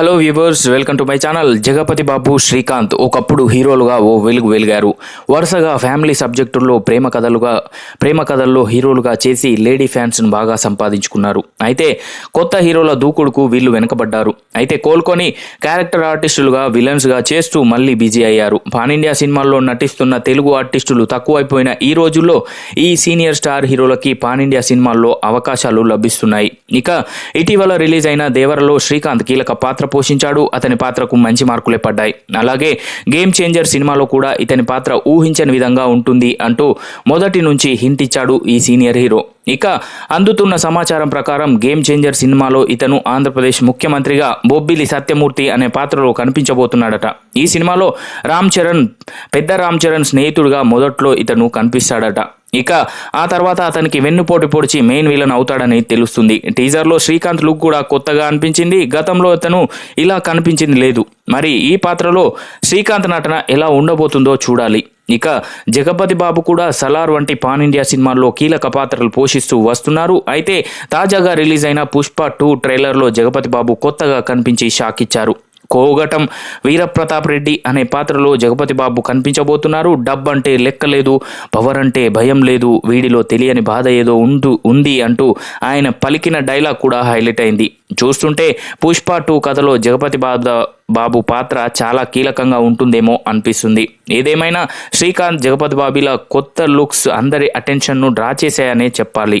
Hello viewers welcome to my channel Jagapathi Babu Srikanth ఒకప్పుడు హీరోలుగా ఓ వెలుగు వెలిగారు. వరుసగా ఫ్యామిలీ సబ్జెక్టుల్లో ప్రేమ కథలుగా ప్రేమ కథల్లో హీరోలుగా చేసి లేడీ ఫ్యాన్స్ను బాగా సంపాదించుకున్నారు. అయితే కొత్త హీరోల దూకుడుకు వీళ్ళు వెనకబడ్డారు. అయితే కోలుకొని క్యారెక్టర్ ఆర్టిస్టులుగా విలన్స్గా చేస్తూ మళ్ళీ బిజీ అయ్యారు. పాన్ ఇండియా సినిమాల్లో నటిస్తున్న తెలుగు ఆర్టిస్టులు తక్కువైపోయిన ఈ రోజుల్లో ఈ సీనియర్ స్టార్ హీరోలకి పాన్ ఇండియా సినిమాల్లో అవకాశాలు లభిస్తున్నాయి. ఇక ఇటీవల రిలీజ్ అయిన దేవరలో శ్రీకాంత్ కీలక పాత్ర పోషించాడు. అతని పాత్రకు మంచి మార్కులే పడ్డాయి. అలాగే గేమ్ చేంజర్ సినిమాలో కూడా ఇతని పాత్ర ఊహించని విధంగా ఉంటుంది అంటూ మొదటి నుంచి హింట్ ఇచ్చాడు ఈ సీనియర్ హీరో. ఇక అందుతున్న సమాచారం ప్రకారం గేమ్ చేంజర్ సినిమాలో ఇతను ఆంధ్రప్రదేశ్ ముఖ్యమంత్రిగా బొబ్బిలి సత్యమూర్తి అనే పాత్రలో కనిపించబోతున్నాడట. ఈ సినిమాలో రామ్ చరణ్ పెద్ద రామ్ చరణ్ స్నేహితుడిగా మొదట్లో ఇతను కనిపిస్తాడట. ఇక ఆ తర్వాత అతనికి వెన్నుపోటు పొడిచి మెయిన్ విలన్ అవుతాడని తెలుస్తుంది. టీజర్లో శ్రీకాంత్ లుక్ కూడా కొత్తగా అనిపించింది. గతంలో అతను ఇలా కనిపించింది లేదు. మరి ఈ పాత్రలో శ్రీకాంత్ నటన ఎలా ఉండబోతుందో చూడాలి. ఇక జగపతి బాబు కూడా సలార్ వంటి పాన్ ఇండియా సినిమాల్లో కీలక పాత్రలు పోషిస్తూ వస్తున్నారు. అయితే తాజాగా రిలీజ్ అయిన పుష్ప టూ ట్రైలర్లో జగపతి బాబు కొత్తగా కనిపించి షాక్ ఇచ్చారు. కోగటం వీరప్రతాప్ రెడ్డి అనే పాత్రలో జగపతి బాబు కనిపించబోతున్నారు. డబ్ అంటే లెక్క లేదు పవర్ అంటే భయం లేదు వీడిలో తెలియని బాధ ఏదో ఉండు ఉంది అంటూ ఆయన పలికిన డైలాగ్ కూడా హైలైట్ అయింది. చూస్తుంటే పుష్ప టూ కథలో జగపతి బాధ బాబు పాత్ర చాలా కీలకంగా ఉంటుందేమో అనిపిస్తుంది. ఏదేమైనా శ్రీకాంత్ జగపతి బాబీల కొత్త లుక్స్ అందరి అటెన్షన్ను డ్రా చేశాయనే చెప్పాలి.